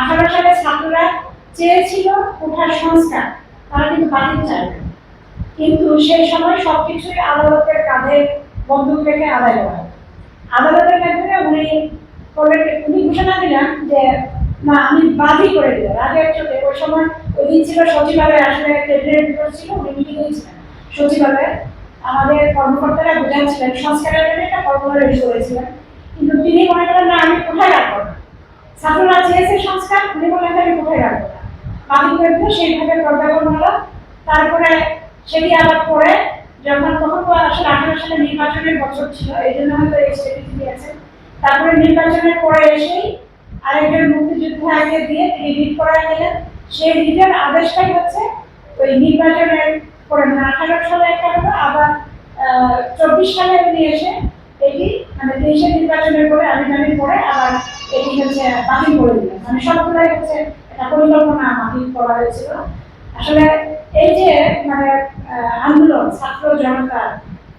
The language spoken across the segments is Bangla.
আঠারো সালে ছাত্ররা চেয়েছিল কোঠার সংস্কার, তারা কিন্তু বাতিল চায়। কিন্তু সেই সময় সবকিছুই আদালতের কাঁধে বন্দুক রেখে আদায় করা। আদালতের মাধ্যমে উনি করলেন উনি ঘোষণা দিলেন যে, না, আমি বাদই করে দিলাম রাজের চোখে ওই সময় ওই দিন ছিল সচিবালয়ে আসলে ক্যাবিনেট দিবস ছিল, উনি মিটিং হয়েছিলেন সচিবালয়ে আমাদের কর্মকর্তারা বোঝাচ্ছিলেন, সংস্কারের জন্য একটা ফর্মুলা রেডি করেছিলেন কিন্তু তিনি মনে করেন, না, আমি কোথায় রাখব না ছাত্ররা চেয়েছে সংস্কার উনি বললেন আমি কোথায় রাখব বাতিল করে সেইভাবে প্রজ্ঞাপন হলো। তারপরে সেটি আবার পরে যখন তখন আসলে আঠারো সালে নির্বাচনের বছর ছিল, এই জন্য হয়তো এই স্টেটি দিয়েছেন তারপরে নির্বাচনের পরে এসেই আরেকজন মুক্তিযুদ্ধ আগে দিয়ে তিনি রিট করা গেলেন। সেই রিটের আদেশটাই হচ্ছে ওই নির্বাচনের পরে মানে আঠারো সালে একটা হলো, আবার চব্বিশ সালে উনি এসে এটি মানে তেইশে নির্বাচনের পরে আমি জানি পরে আবার এটি হচ্ছে বাতিল করে দিলেন মানে সবগুলাই হচ্ছে একটা পরিকল্পনা বাতিল করা হয়েছিল। আসলে এই যে মানে আন্দোলন, ছাত্র জনতার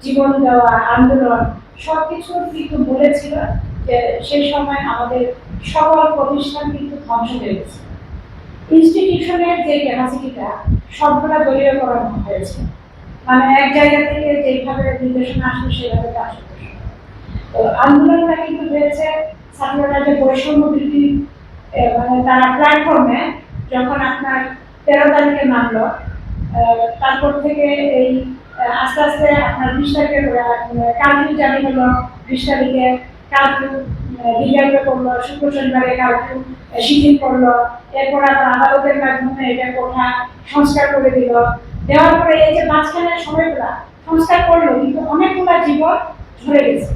জীবন দেওয়া আন্দোলন, সবকিছু কিন্তু বলেছিল যে সেই সময় আমাদের সকল প্রতিষ্ঠান কিন্তু ধ্বংস হয়ে গেছে। ইনস্টিটিউশনের যে ক্যাপাসিটিটা সবগুলা করানো হয়েছে। মানে এক জায়গা থেকে যেভাবে নির্দেশনা আসবে, সেভাবে কাজ করতে আন্দোলনটা কিন্তু হয়েছে। ছাত্ররা যে বৈষম্য বৃদ্ধি মানে তারা প্ল্যাটফর্মে যখন আপনার তেরো তারিখে নামলো তারপর থেকে এই আস্তে আস্তে আপনার বিশ তারিখে কার্ফিউ জারি হলো বিশ তারিখে। কার্ফিউ বিজ্ঞাপন করল, শুক্র শনিবারে কার্ফিউ শিথিল করল। এরপর আবার আদালতের মাধ্যমে এটা কোঠা সংস্কার করে দিল। দেওয়ার পরে এই যে মাঝখানের সময়গুলা সংস্কার করল, কিন্তু অনেকগুলা জীবন ঝরে গেছে।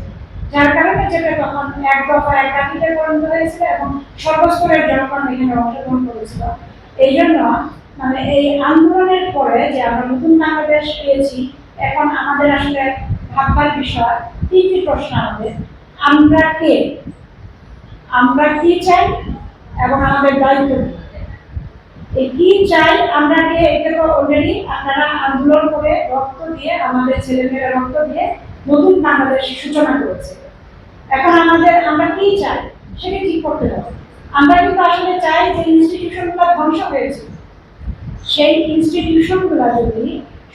যার কারণে যেটা তখন এক দফা এক কাঠিতে পরিণত হয়েছিল এবং সর্বস্তরের জনগণ এখানে অংশগ্রহণ করেছিল। এই জন্য মানে এই আন্দোলনের পরে যে আমরা নতুন বাংলাদেশ পেয়েছি, এখন আমাদের আসলে ভাববার বিষয় তিনটি প্রশ্ন আমাদের? আমরা কে? আমরা কি চাই এবং আমাদের দায়িত্ব কি? চাই, আমরা কে? এটা তো অলরেডি আপনারা আন্দোলন করে রক্ত দিয়ে, আমাদের ছেলেমেয়েরা রক্ত দিয়ে নতুন বাংলাদেশ সূচনা করেছে। এখন আমাদের, আমরা কি চাই, সেটা ঠিক করতে হবে। আমরা কিন্তু আসলে চাই যে ইনস্টিটিউশনগুলো ধ্বংস হয়েছে। সেই ইনস্টিটিউশনগুলো যদি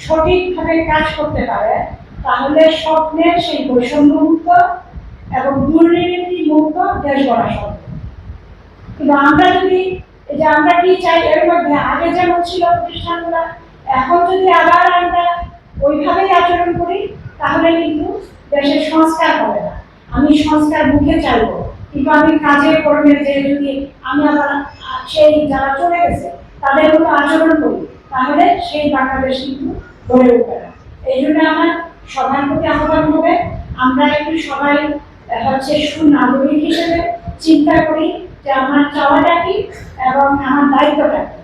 সঠিকভাবে কাজ করতে পারে, তাহলে স্বপ্নের সেই বৈষম্য মুক্ত এবং দুর্নীতি মুক্ত দেশ গড়া সম্ভব। কিন্তু আমরা যদি যে আমরা কি চাই, এর মধ্যে আগে যেমন ছিল প্রতিষ্ঠানগুলো, এখন যদি আবার আমরা ওইভাবেই আচরণ করি, তাহলে দেশের সংস্কার হবে না। আমি সংস্কার মুখে চাইব। কিন্তু আমি কাজে কর্মে যে যদি আমি আবার সেই যারা চলে গেছে, তাদের মতো আচরণ করি, তাহলে সেই বাংলাদেশ কিন্তু গড়ে উঠবে না। এই জন্য আমার সবার প্রতি আহ্বান হবে, আমরা একটু সবাই হচ্ছে সুনাগরিক হিসেবে চিন্তা করি যে আমার চাওয়াটা কি এবং আমার দায়িত্বটা কি।